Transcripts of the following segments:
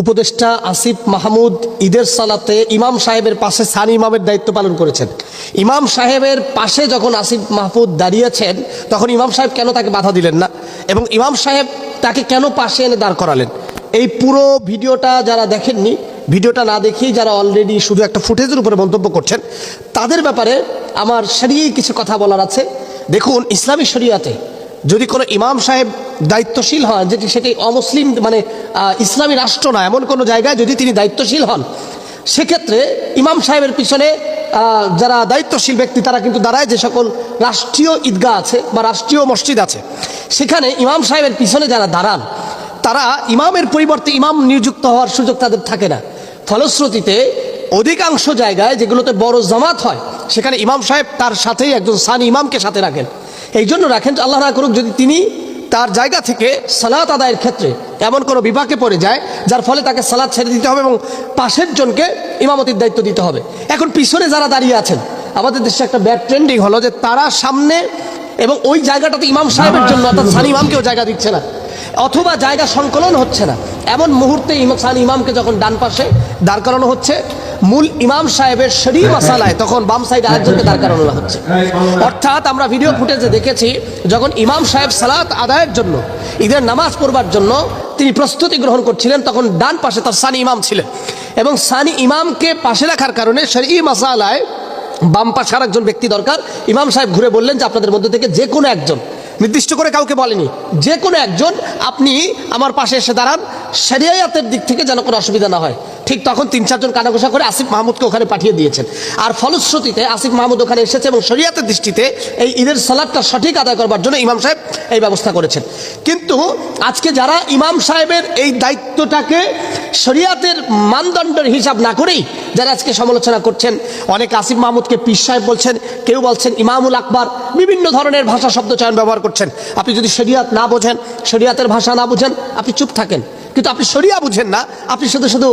উপদেষ্টা আসিফ মাহমুদ ঈদের সালাতে ইমাম সাহেবের পাশে সানি ইমামের দায়িত্ব পালন করেছেন। ইমাম সাহেবের পাশে যখন আসিফ মাহমুদ দাঁড়িয়েছেন, তখন ইমাম সাহেব কেন তাকে বাধা দিলেন না? এবং ইমাম সাহেব তাকে কেন পাশে এনে দাঁড় করালেন? এই পুরো ভিডিওটা যারা দেখেননি, ভিডিওটা না দেখেই যারা অলরেডি শুধু একটা ফুটেজের উপরে মন্তব্য করছেন, তাদের ব্যাপারে আমার সারিয়েই কিছু কথা বলার আছে। দেখুন, ইসলামী শরিয়াতে যদি কোনো ইমাম সাহেব দায়িত্বশীল হন যেটি সেটি অমুসলিম মানে ইসলামী রাষ্ট্র না এমন কোনো জায়গায় যদি তিনি দায়িত্বশীল হন। সেক্ষেত্রে ইমাম সাহেবের পিছনে যারা দায়িত্বশীল ব্যক্তি, তারা কিন্তু দাঁড়ায় যে সকল রাষ্ট্রীয় ঈদগাহ আছে বা রাষ্ট্রীয় মসজিদ আছে। সেখানে ইমাম সাহেবের পিছনে যারা দাঁড়ান, তারা ইমামের পরিবর্তে ইমাম নিযুক্ত হওয়ার সুযোগ তাদের থাকে না। ফলশ্রুতিতে অধিকাংশ জায়গায় যেগুলোতে বড় জামাত হয়, সেখানে ইমাম সাহেব তার সাথেই একজন সানি ইমামকে সাথে রাখেন। এই জন্য রাখেন আল্লাহ না করুক যদি তিনি তার জায়গা থেকে সালাত আদায়ের ক্ষেত্রে এমন কোনো বিভাগে পড়ে যায়, যার ফলে তাকে সালাদ ছেড়ে দিতে হবে এবং পাশের জনকে ইমামতির দায়িত্ব দিতে হবে। এখন পিছনে যারা দাঁড়িয়ে আছেন, আমাদের দেশে একটা ব্যাড ট্রেন্ডিং হলো যে তারা সামনে এবং ওই জায়গাটাতে ইমাম সাহেবের জন্য, অর্থাৎ সানি ইমামকেও জায়গা দিচ্ছে না। অথবা জায়গা সংকলন হচ্ছে না। এমন মুহূর্তে ইমাম সানি ইমামকে যখন ডান পাশে দাঁড় করানো হচ্ছে মূল ইমাম সাহেবের শরীর মাসালায় তখন বাম সাইডে আরেকজনকে দাঁড় করানো হচ্ছে। অর্থাৎ আমরা ভিডিও ফুটেজে দেখেছি, যখন ইমাম সাহেব সালাত আদায়ের জন্য, ঈদের নামাজ পড়বার জন্য তিনি প্রস্তুতি গ্রহণ করছিলেন, তখন ডান পাশে তার সানি ইমাম ছিলেন। এবং সানি ইমামকে পাশে রাখার কারণে শরী মাসালায় বাম পাশে আর একজন ব্যক্তি দরকার। ইমাম সাহেব ঘুরে বললেন যে, আপনাদের মধ্যে থেকে যে কোনো একজন নির্দিষ্ট করে কাউকে বলেনি। যে কোনো একজন, আপনি আমার পাশে এসে দাঁড়ান, শরিয়াতের দিক থেকে যেন কোনো অসুবিধা না হয়। ঠিক তখন তিন, চারজন কানাঘোষা করে আসিফ মাহমুদকে ওখানে পাঠিয়ে দিয়েছেন। আর ফলশ্রুতিতে আসিফ মাহমুদ ওখানে এসেছে এবং শরিয়াতের দৃষ্টিতে এই ঈদের সালাদটা সঠিক আদায় করবার জন্য ইমাম সাহেব এই ব্যবস্থা করেছেন। কিন্তু আজকে যারা ইমাম সাহেবের এই দায়িত্বটাকে শরিয়াতের মানদণ্ডের হিসাব না করেই যারা আজকে সমালোচনা করছেন, অনেক আসিফ মাহমুদকে পীর সাহেব বলছেন, কেউ বলছেন ইমামুল আকবর, বিভিন্ন ধরনের ভাষা শব্দ চয়ন ব্যবহার করছেন। আপনি যদি শরিয়াত না বোঝেন, শরিয়াতের ভাষা না বোঝেন, আপনি চুপ থাকেন। কিন্তু আপনি শরিয়া বুঝেন না, আপনি শুধু শুধু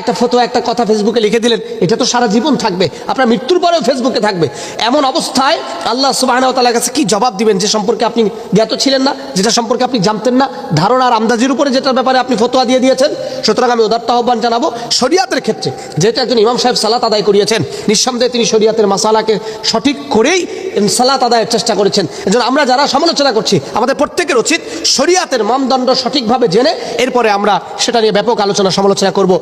একটা ফটো একটা কথা ফেসবুকে লিখে দিলেন, এটা তো সারা জীবন থাকবে, আপনার মৃত্যুর পরেও ফেসবুকে থাকবে। এমন অবস্থায় আল্লাহ সুবাহ তালার কাছে কি জবাব দিবেন যে সম্পর্কে আপনি জ্ঞাত ছিলেন না, যেটা সম্পর্কে আপনি জানতেন না? ধারণার আমদাজির উপরে যেটার ব্যাপারে আপনি ফতোয়া দিয়ে দিয়েছেন সুতরাং আমি উদার্ত আহ্বান জানাব শরিয়াতের ক্ষেত্রে, যেহেতু একজন ইমাম সাহেব সালাত আদায় করিয়েছেন, নিঃসন্দেহে তিনি শরিয়াতের মাসালাকে সঠিক করেই সালাত আদায়ের চেষ্টা করেছেন। এজন্য আমরা যারা সমালোচনা করছি, আমাদের প্রত্যেকের উচিত শরিয়াতের মানদণ্ড সঠিকভাবে জেনে, এরপরে আমরা সেটা নিয়ে ব্যাপক আলোচনা সমালোচনা করব।